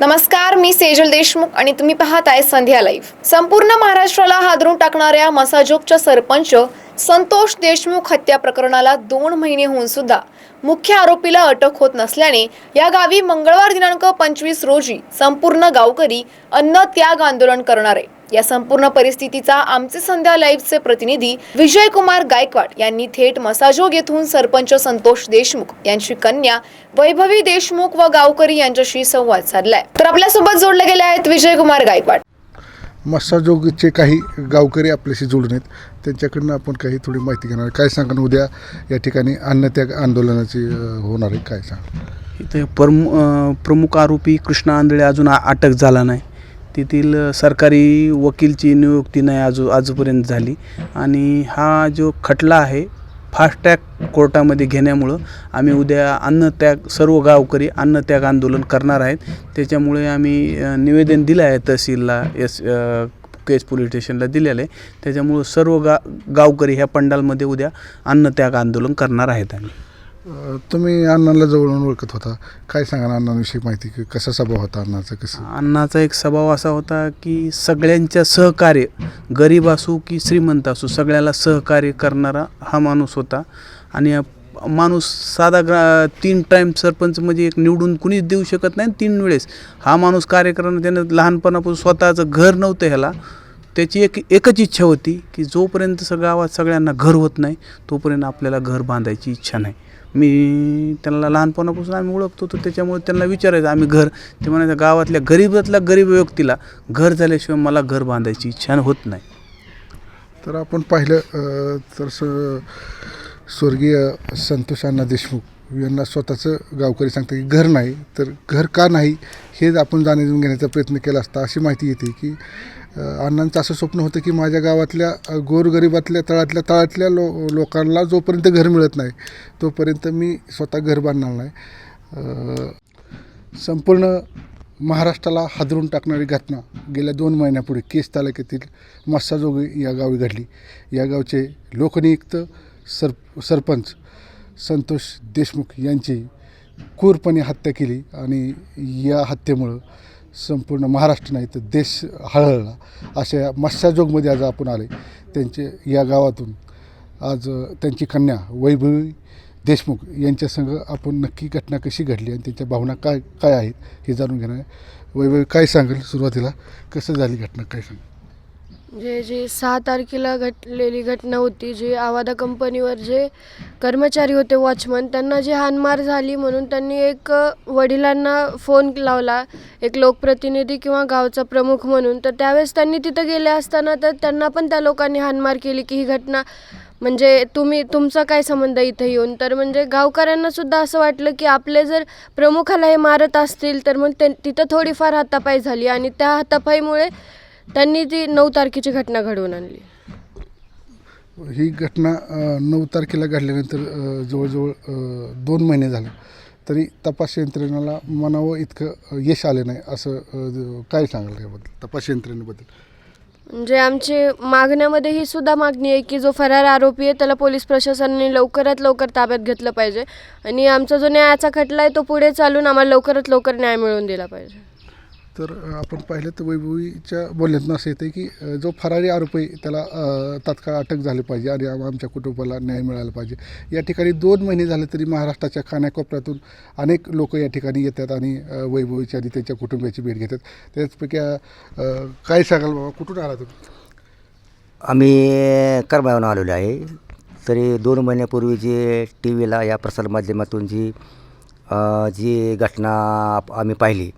नमस्कार मी सेजल देशमुख आणि तुम्ही पाहताय संध्या लाईव्ह. संपूर्ण महाराष्ट्राला हादरून टाकणाऱ्या मसाजोगच्या सरपंच संतोष देशमुख हत्या प्रकरणाला दोन महिने होऊन सुद्धा मुख्य आरोपीला अटक होत नसल्याने या गावी मंगळवार दिनांक पंचवीस रोजी संपूर्ण गावकरी अन्न त्याग आंदोलन करणार आहे. या संपूर्ण परिस्थितीचा आमचे संध्या लाईव्हचे प्रतिनिधी विजय कुमार गायकवाड यांनी थेट मसाजोग येथून सरपंच संतोष देशमुख यांची कन्या वैभवी देशमुख व गावकरी यांच्याशी संवाद साधलाय. तर आपल्यासोबत जोडले गेले आहेत विजय कुमार गायकवाड. मस्साजोगचे काही गावकरी आपल्याशी जोडून आहेत. त्यांच्याकडनं आपण काही थोडी माहिती घेणार. काय सांगा ना उद्या या ठिकाणी अन्नत्याग आंदोलनाची होणार आहे? काय सांग? इथे प्रमु प्रमुख आरोपी कृष्णा आंधळे अजून अटक झाला नाही. तेथील सरकारी वकीलची नियुक्ती नाही आजू आजूपर्यंत झाली. आणि हा जो खटला आहे फास्टॅग कोर्टामध्ये घेण्यामुळं आम्ही उद्या अन्नत्याग सर्व गावकरी अन्नत्याग आंदोलन करणार आहेत. त्याच्यामुळे आम्ही निवेदन दिलं आहे तहसीलला एस केस पोलीस स्टेशनला दिलेलं आहे. त्याच्यामुळं सर्व गा गावकरी ह्या पंडालमध्ये उद्या अन्नत्याग आंदोलन करणार आहेत आम्ही. तुम्ही अण्णांना जवळून ओळखत होता. काय सांगा ना अण्णांविषयी माहिती? की कसा स्वभाव होता अण्णाचा? कसं? अण्णाचा एक स्वभाव असा होता की सगळ्यांच्या सहकार्य गरीब असो की श्रीमंत असो सगळ्याला सहकार्य करणारा हा माणूस होता. आणि माणूस साधा ग्रा तीन टाईम सरपंच म्हणजे एक निवडून कुणीच देऊ शकत नाही तीन वेळेस. हा माणूस कार्य करणं त्यानं लहानपणापासून स्वतःचं घर नव्हतं ह्याला. त्याची एक एकच इच्छा होती की जोपर्यंत गावात सगळ्यांना घर होत नाही तोपर्यंत आपल्याला घर बांधायची इच्छा नाही. मी त्यांना लहानपणापासून आम्ही ओळखतो तर त्याच्यामुळे त्यांना विचारायचं आम्ही घर ते म्हणायचं गावातल्या गरीबातल्या गरीब व्यक्तीला घर झाल्याशिवाय मला घर बांधायची इच्छा होत नाही. तर आपण पाहिलं तर स स्वर्गीय संतोष अण्णा देशमुख यांना स्वतःचं गावकरी सांगतं की घर नाही तर घर का नाही हेच आपण जाणून घेण्याचा प्रयत्न केला असता अशी माहिती येते की अण्णांचं असं स्वप्न होतं की माझ्या गावातल्या गोरगरिबातल्या तळातल्या तळातल्या लो लोकांना जोपर्यंत घर मिळत नाही तोपर्यंत मी स्वतः घर बांधणार नाही. संपूर्ण महाराष्ट्राला हादरून टाकणारी घटना गेल्या दोन महिन्यापुढे केस तालुक्यातील मस्साजोगी या गावी घडली. या गावचे लोकनियुक्त सर सरपंच संतोष देशमुख यांची क्रूरपणे हत्या केली आणि या हत्येमुळं संपूर्ण महाराष्ट्र नाही तर देश हळहळला. अशा मत्स्याजोगमध्ये आज आपण आले. त्यांचे या गावातून आज त्यांची कन्या वैभवी देशमुख यांच्यासंग आपण नक्की घटना कशी घडली आणि त्यांच्या भावना काय काय आहेत हे जाणून घेणार आहे. वैभवी काय सांगेल सुरुवातीला? कसं झाली घटना? काय सांग जे जी सहा तारखेला घटलेली घटना होती जे आवादा कंपनीवर जे कर्मचारी होते वॉचमन त्यांना जी हानमार झाली म्हणून त्यांनी एक वडिलांना फोन लावला एक लोकप्रतिनिधी किंवा गावचा प्रमुख म्हणून. तर त्यावेळेस त्यांनी तिथं गेले असताना तर त्यांना पण त्या लोकांनी हानमार केली की ही घटना म्हणजे तुम्ही तुमचा काय संबंध इथं येऊन? तर म्हणजे गावकऱ्यांना सुद्धा असं वाटलं की आपले जर प्रमुखाला हे मारत असतील तर मग ते तिथं थोडीफार हातापाई झाली. आणि त्या हातापाईमुळे त्यांनी ती नऊ तारखेची घटना घडवून आणली. ही घटना अ, नऊ तारखेला घडल्यानंतर अ, जवळजवळ अ, दोन महिने झाले. तरी तपास यंत्रणेला म्हणावं इतकं अ, यश आलं नाही असं अ, ज- काय सांगाल याबद्दल तपास यंत्रणेबद्दल? म्हणजे आमची मागण्यामध्ये ही सुद्धा मागणी आहे की जो फरार आरोपी आहे त्याला पोलीस प्रशासनाने लवकरात लवकर ताब्यात घेतलं पाहिजे. आणि आमचा जो न्यायाचा खटला आहे तो पुढे चालून आम्हाला लवकरात लवकर न्याय मिळवून दिला पाहिजे. तर आपण पाहिलं तर वैभवीच्या बोलण्यातून असं येतं की जो फरारी आरोपी आहे, त्याला तात्काळ अटक झाली पाहिजे आणि आमच्या कुटुंबाला न्याय मिळाला पाहिजे. या ठिकाणी दोन महिने झाले तरी महाराष्ट्राच्या खाण्याकोपऱ्यातून अनेक लोक या ठिकाणी येतात आणि वैभवीची आणि त्यांच्या कुटुंबियाची भेट घेतात. त्याचपैकी काय सांगाल बाबा? कुठून आला तुम्ही? आम्ही करमाळून आलेलो आहे. तरी दोन महिन्यापूर्वी जे टी व्हीला या प्रसारमाध्यमातून जी जी घटना आप- आम्ही पाहिली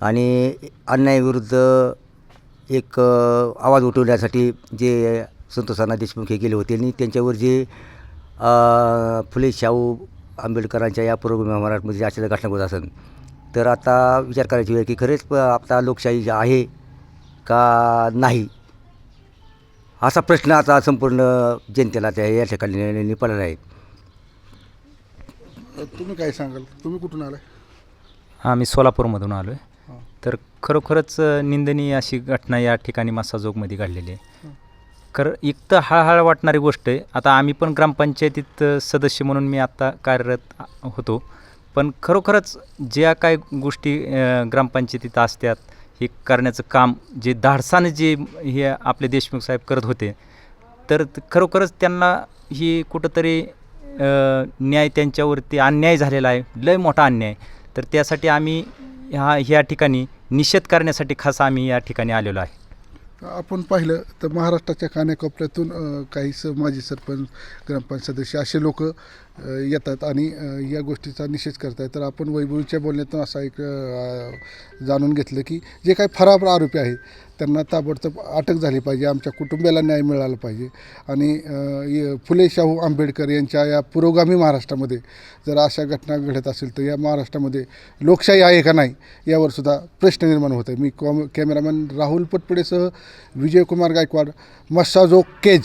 आणि अन्यायाविरुद्ध एक आवाज उठवण्यासाठी जे संतोषांना देशमुख हे गेले होते आणि त्यांच्यावर जे फुले शाहू आंबेडकरांच्या या पूर्व महाराष्ट्रामध्ये अशा घटना होत असेल तर आता विचार करायची वेळ की खरेच प- आता लोकशाही आहे का नाही? असा प्रश्न आता संपूर्ण जनतेला त्या या ठिकाणी निपडला आहे. तुम्ही काय सांगाल? तुम्ही कुठून आलाय? आम्ही सोलापूरमधून आलो आहे तर खरोखरच निंदनीय अशी घटना या ठिकाणी मासाजोगमध्ये घडलेली आहे. खरं एक तर हळहळ वाटणारी गोष्ट आहे. आता आम्ही पण ग्रामपंचायतीत सदस्य म्हणून मी आत्ता कार्यरत होतो. पण खरोखरच ज्या काय गोष्टी ग्रामपंचायतीत असतात हे करण्याचं काम जे धाडसानं जे हे आपले देशमुख साहेब करत होते तर खरोखरच त्यांना ही कुठंतरी न्याय त्यांच्यावरती अन्याय झालेला आहे. लय मोठा अन्याय. तर त्यासाठी आम्ही ह्या ह्या ठिकाणी निषेध करण्यासाठी खास आम्ही या ठिकाणी आलेलो आहे. आपण पाहिलं तर महाराष्ट्राच्या कानाकोपऱ्यातून काही स माजी सरपंच ग्रामपंचायत सदस्य असे लोक येतात आणि या गोष्टीचा निषेध करत आहे तर आपण वैभवीच्या बोलण्यातून असा एक जाणून घेतलं की जे काही फरार आरोपी आहेत त्यांना ताबडतोब अटक झाली पाहिजे आमच्या कुटुंबियाला न्याय मिळाला पाहिजे. आणि य- फुले शाहू आंबेडकर यांच्या या पुरोगामी महाराष्ट्रामध्ये जर अशा घटना घडत असेल तर या महाराष्ट्रामध्ये लोकशाही आहे का नाही यावर सुद्धा प्रश्न निर्माण होत आहे. मी कॉम कॅमेरामॅन राहुल पटपडेसह विजयकुमार गायकवाड मस्साजो केज.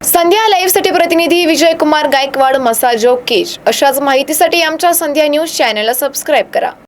संध्या लाईव्हसाठी प्रतिनिधी विजय कुमार गायकवाड मसाजो केज अशाच माहितीसाठी आमच्या संध्या न्यूज चॅनलला सबस्क्राईब करा.